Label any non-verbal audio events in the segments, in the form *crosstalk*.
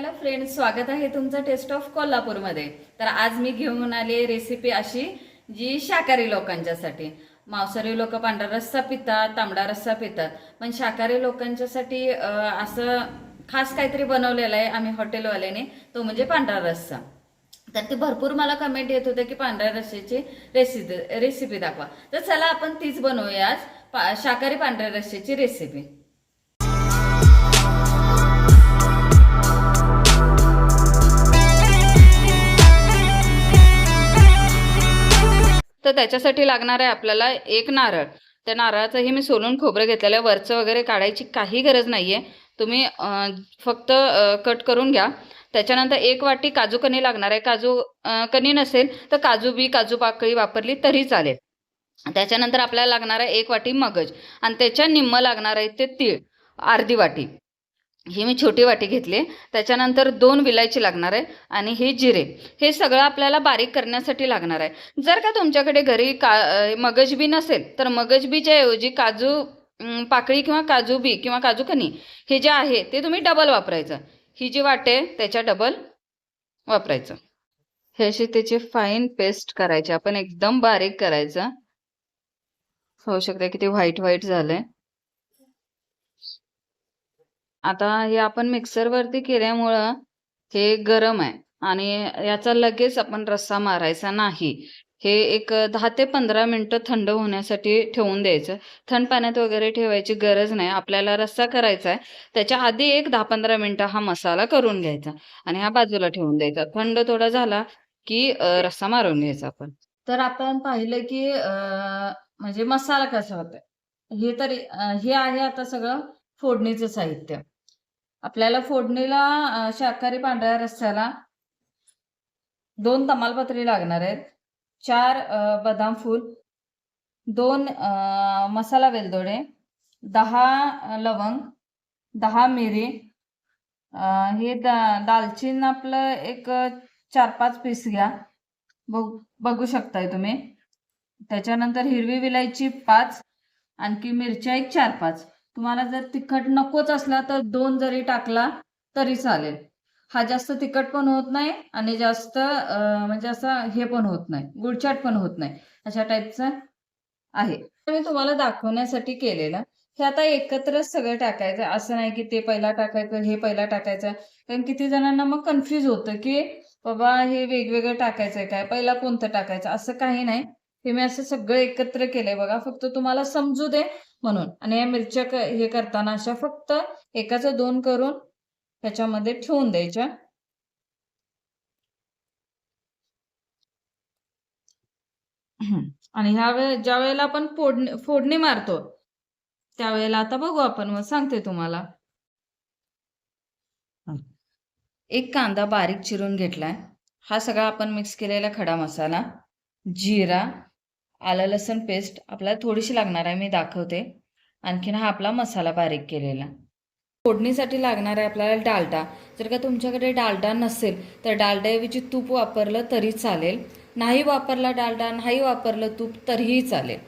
Hello friends स्वागत आहे तुमचं टेस्ट ऑफ कोल्हापूरमध्ये. तर आज मी घेऊन आले रेसिपी अशी जी शाकाहारी लोकांच्यासाठी. मांसाहारी लोक पांढरा रस्सा पितात तांबडा रस्सा पितात. पण शाकाहारी लोकांच्यासाठी असं खास काहीतरी बनवलेलं आहे आम्ही हॉटेलवाल्याने तो म्हणजे पांढरा रस्सा. तर ते भरपूर मला कमेंट येत होते की पांढऱ्या रस्स्याची रेसिपी रेसिपी दाखवा. तर चला आपण तीच बनवूया आज पा- शाकाहारी पांढऱ्या रस्स्याची रेसिपी तर त्याच्यासाठी लागणार आहे आपल्याला एक नारळ. त्या नारळाचंही मी सोलून खोबरं घेतलेलं आहे. वरचं वगैरे काढायची काही गरज नाही आहे तुम्ही फक्त कट करून घ्या. त्याच्यानंतर एक वाटी काजू कणी लागणार आहे. काजू कणी नसेल तर काजू बी काजू पाकळी वापरली तरी चालेल. त्याच्यानंतर आपल्याला लागणार आहे एक वाटी मगज. आणि त्याच्या निम्म लागणार आहे ते तीळ. अर्धी वाटी. ही मी छोटी वाटी घेतली त्याच्यानंतर दोन विलायची लागणार आहे आणि हे जिरे. हे सगळं आपल्याला बारीक करण्यासाठी लागणार आहे. जर का तुमच्याकडे घरी का मगजबी नसेल तर मगजबीच्या ऐवजी काजू पाकळी किंवा काजू बी किंवा काजू कणी हे जे आहे ते तुम्ही डबल वापरायचं. ही जी वाटे त्याच्या डबल वापरायचं. हे अशी त्याची फाईन पेस्ट करायची. आपण एकदम बारीक करायचं. होऊ शकतं की ते व्हाईट व्हाईट झालंय. आता हे आपण मिक्सरवरती केल्यामुळं हे गरम आहे. आणि याचा लगेच आपण रस्सा मारायचा नाही. हे एक दहा ते पंधरा मिनटं थंड होण्यासाठी ठेवून द्यायचं. थंड पाण्यात वगैरे ठेवायची गरज नाही. आपल्याला रस्सा करायचा आहे. त्याच्या आधी एक दहा पंधरा मिनटं हा मसाला करून घ्यायचा आणि हा बाजूला ठेवून द्यायचा. थंड थोडा झाला की रस्सा मारून घ्यायचा आपण. तर आपण पाहिलं की म्हणजे मसाला कसा होता हे तरी हे आहे आता सगळं फोडणीचं साहित्य. आपल्याला फोडणीला शाकाहारी पांढऱ्या रस्स्याला दोन तमालपत्री लागणार आहेत. चार बदाम फूल दोन मसाला वेलदोडे दहा लवंग दहा मिरी हे दा दालचीन आपलं एक चार पाच पीस घ्या. बघू शकताय तुम्ही. त्याच्यानंतर हिरवी विलायची पाच आणखी मिरच्या एक चार पाच तुम्हाला जर तिखट नकोच असला तर दोन जरी टाकला तरी चालेल. हा जास्त तिखट पण होत नाही आणि जास्त म्हणजे असं हे पण होत नाही गुळचाट पण होत नाही. अशा टाईपचं आहे. मी तुम्हाला दाखवण्यासाठी केलेलं. हे आता एकत्रच सगळं टाकायचं. असं नाही की ते पहिला टाकायचं हे पहिला टाकायचं. कारण किती जणांना मग कन्फ्यूज होतं की बाबा हे वेगवेगळं टाकायचंय काय? पहिला कोणतं टाकायचं? असं काही नाही. हे मी असं सगळं एकत्र केलंय बघा. फक्त तुम्हाला समजू दे म्हणून. आणि या मिरच्या हे करताना अशा फक्त एकाच दोन करून ह्याच्यामध्ये ठेवून द्यायच्या. *clears throat* आणि ह्या वेळे ज्या वेळेला आपण फोडणी फोडणी मारतो त्यावेळेला आता बघू आपण. मग सांगते तुम्हाला. एक कांदा बारीक चिरून घेतलाय. हा सगळा आपण मिक्स केलेला खडा मसाला जिरा आलं लसूण पेस्ट आपल्याला थोडीशी लागणार आहे मी दाखवते. आणखीन हा आपला मसाला बारीक केलेला. फोडणीसाठी लागणार आहे आपल्याला डालडा. जर का तुमच्याकडे डालडा नसेल तर डालड्याऐवजी तूप वापरलं तरी चालेल. नाही वापरला डालडा नाही वापरलं तूप तरीही चालेल.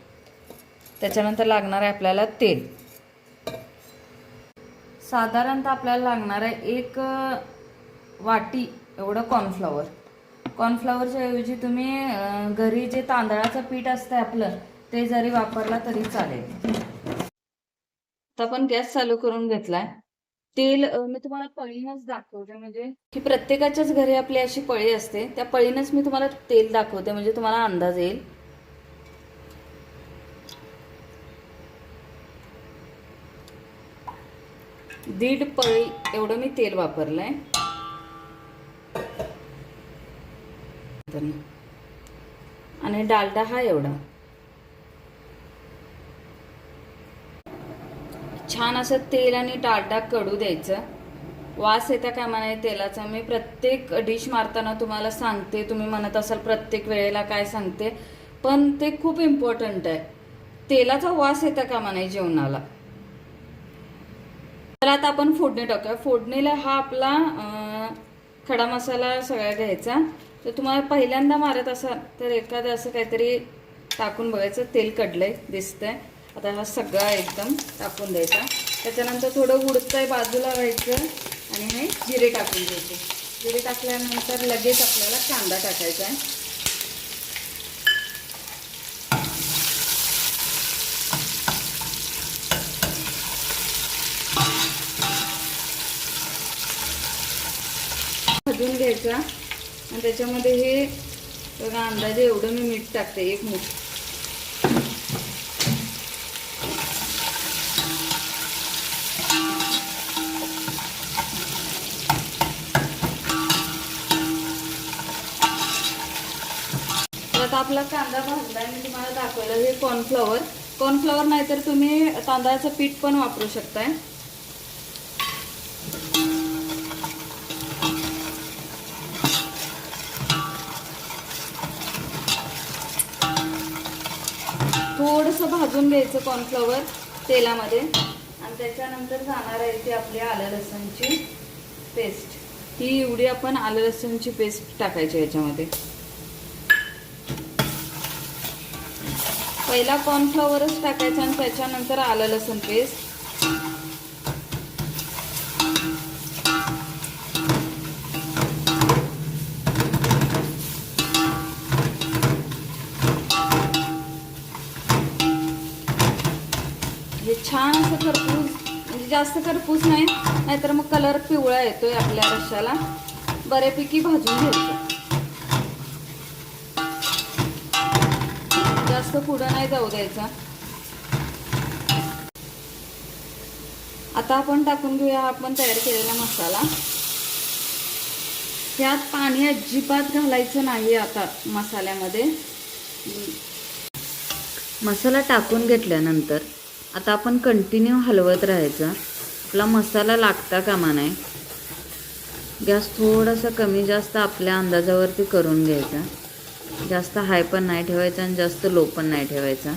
त्याच्यानंतर लागणार आहे आपल्याला तेल. साधारणतः आपल्याला लागणार आहे एक वाटी एवढं कॉर्नफ्लॉवर कॉर्नफ्लॉवरच्या ऐवजी तुम्ही घरी जे तांदळाचं पीठ असतं आपलं ते जरी वापरला तरी चालेल. आता आपण गॅस चालू करून घेतलाय. तेल मी तुम्हाला पळीनच दाखवते म्हणजे की प्रत्येकाच्याच घरी आपली अशी पळी असते. त्या पळीनच मी तुम्हाला तेल दाखवते म्हणजे तुम्हाला अंदाज येईल. दीड पळी एवढं मी तेल वापरलंय. आणि डालडा हा एवढा. छान असं तेल आणि डालडा कडू द्यायचं. वास येता कामा नाही तेलाचा? मी प्रत्येक डिश मारताना तुम्हाला सांगते तुम्ही म्हणत असाल प्रत्येक वेळेला काय सांगते पण ते खूप इम्पॉर्टंट आहे. तेलाचा वास येता कामा नाही जेवणाला? तर आता आपण फोडणी टाकूया. फोडणीला हा आपला खडा मसाला सगळा घ्यायचा. तर तुम्हाला पहिल्यांदा मारत असाल तर एखादं असं काहीतरी टाकून बघायचं तेल कडलंय दिसतंय. आता हा सगळा एकदम टाकून द्यायचा. त्याच्यानंतर थोडं उडतंय बाजूला राहायचं आणि हे जिरे टाकून द्यायचे. जिरे टाकल्यानंतर लगेच आपल्याला कांदा टाकायचा आहे. भाजून घ्यायचा. आणि त्याच्यामध्ये हे बघा अंदाजे एवढं मी मीठ टाकते एक मूठ. तर आता आपला कांदा भाजला मी तुम्हाला दाखवलं हे कॉर्नफ्लॉवर कॉर्नफ्लॉवर नाहीतर तुम्ही तांदळाचं पीठ पण वापरू शकताय. थोडंसं भाजून घ्यायचं कॉर्नफ्लॉवर तेलामध्ये. आणि त्याच्यानंतर जाणार आहे ती आपली आलं लसणची पेस्ट ही एवढी आपण आलं लसणची पेस्ट टाकायची याच्यामध्ये. पहिला कॉर्नफ्लॉवरच टाकायचा आणि त्याच्यानंतर आलं लसूण पेस्ट छान असं खरपूस म्हणजे जास्त खरपूस नाही नाहीतर मग कलर पिवळा येतोय आपल्या रश्याला. बऱ्यापैकी भाजून घ्यायचं. जास्त पुढं नाही जाऊ द्यायचा. आता आपण टाकून घेऊया आपण तयार केलेला मसाला. त्यात पाणी अजिबात घालायचं नाही आता मसाल्यामध्ये. मसाला टाकून घेतल्यानंतर आता आपण कंटिन्यू हलवत राहायचं. आपला मसाला लागता कामा नाही गॅस थोडासा कमी जास्त आपल्या अंदाजावरती करून घ्यायचा. जास्त हाय पण नाही ठेवायचा आणि जास्त लो पण नाही ठेवायचा.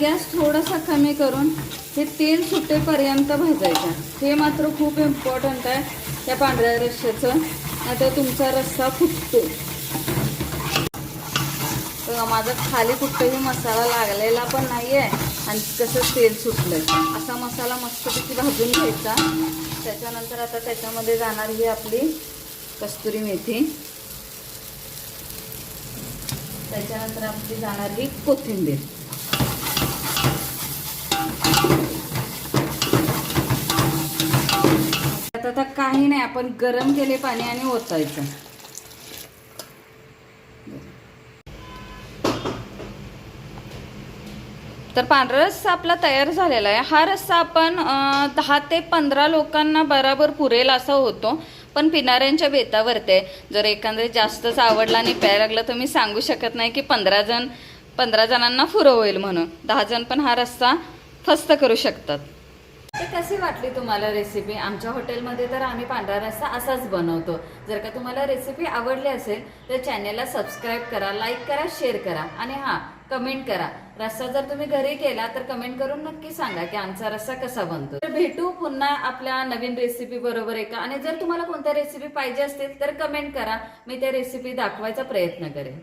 गॅस थोडासा कमी करून हे तेल सुटेपर्यंत भाजायचं. हे मात्र खूप इम्पॉर्टंट आहे त्या पांढऱ्या रश्श्याचं. नाहीतर तुमचा रस्सा फुटतो. तर माझा खाली कुठेही मसाला लागलेला पण नाही आहे आणि कसं तेल सुटलं असा मसाला मस्तपैकी भाजून घ्यायचा. त्याच्यानंतर आता त्याच्यामध्ये जाणार ही आपली कस्तुरी मेथी. त्याच्यानंतर आपली जाणार ही कोथिंबीर. आता आता काही नाही आपण गरम केले पाणी आणि ओतायचं. तर पांढरा रस्सा आपला तयार झालेला आहे. हा रस्सा आपण दहा ते पंधरा लोकांना बराबर पुरेल असा होतो पण पिणाऱ्यांच्या बेतावरती आहे. जर एखाद्या जास्तच आवडला आणि प्यायला लागला तर मी सांगू शकत नाही की पंधरा जण पंधरा जणांना पुरं होईल म्हणून. दहा जण पण हा रस्सा फस्त करू शकतात. तर कशी वाटली तुम्हाला रेसिपी आमच्या हॉटेलमध्ये तर आम्ही पांढरा रस्सा असाच बनवतो. जर का तुम्हाला रेसिपी आवडली असेल तर चॅनेलला सबस्क्राईब करा लाईक करा शेअर करा आणि हां कमेंट करा. रस्सा जर तुम्ही घरी केला तर कमेंट करून नक्की सांगा की आमचा रस्सा कसा बनतो. तर भेटू पुन्हा आपल्या नवीन रेसिपी बरोबर एका. आणि जर तुम्हाला कोणत्या रेसिपी पाहिजे असतील तर कमेंट करा. मी त्या रेसिपी दाखवायचा प्रयत्न करेन.